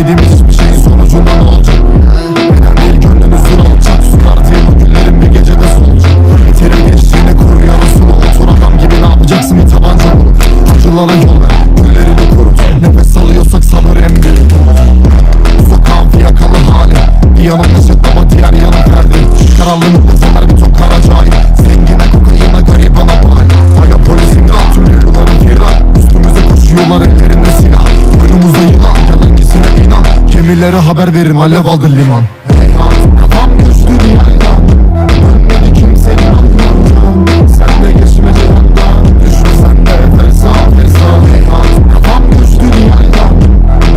Etmediğimiz hiçbir şeyin sonucunda ne olacak? Neden değil gönlümüz zor olacak? Sular diye bu günlerin bir gecede solacak Eterim gençliğine kuruyor usulü Otur adam gibi ne yapacaksın bir tabanca? Vurup Acılara yol ver, güllerini kurut Nefes alıyorsak sabır en büyük. Sokağın fiyakalı hali. Bir yana Gemilere haber verin alev aldı liman. kafam düştü yaydan Dönmedi kimsenin aklından Sen de geçmedi yandan Düşme sen de feza feza kafam düştü yaydan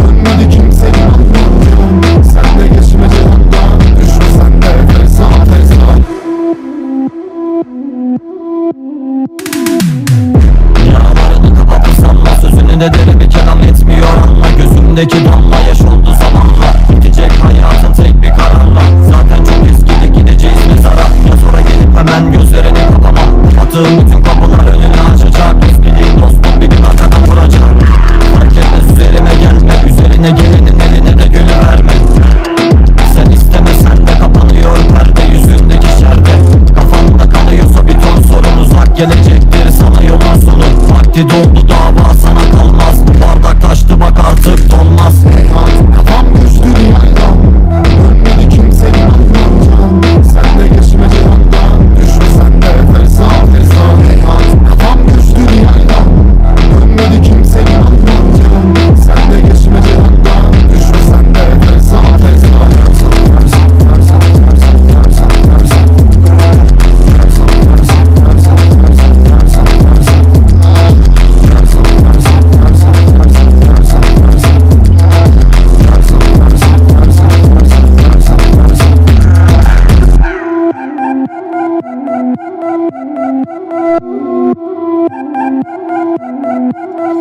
Dönmedi kimsenin aklından Sen de geçmedi yandan Düşme sen de feza feza Yaralarını kapatıp sanma Sözünü de derim bir kelam etmiyor anla Gözümdeki damla gelecektir. Sana yol sonu. Vakti doldu dava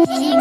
Yeah.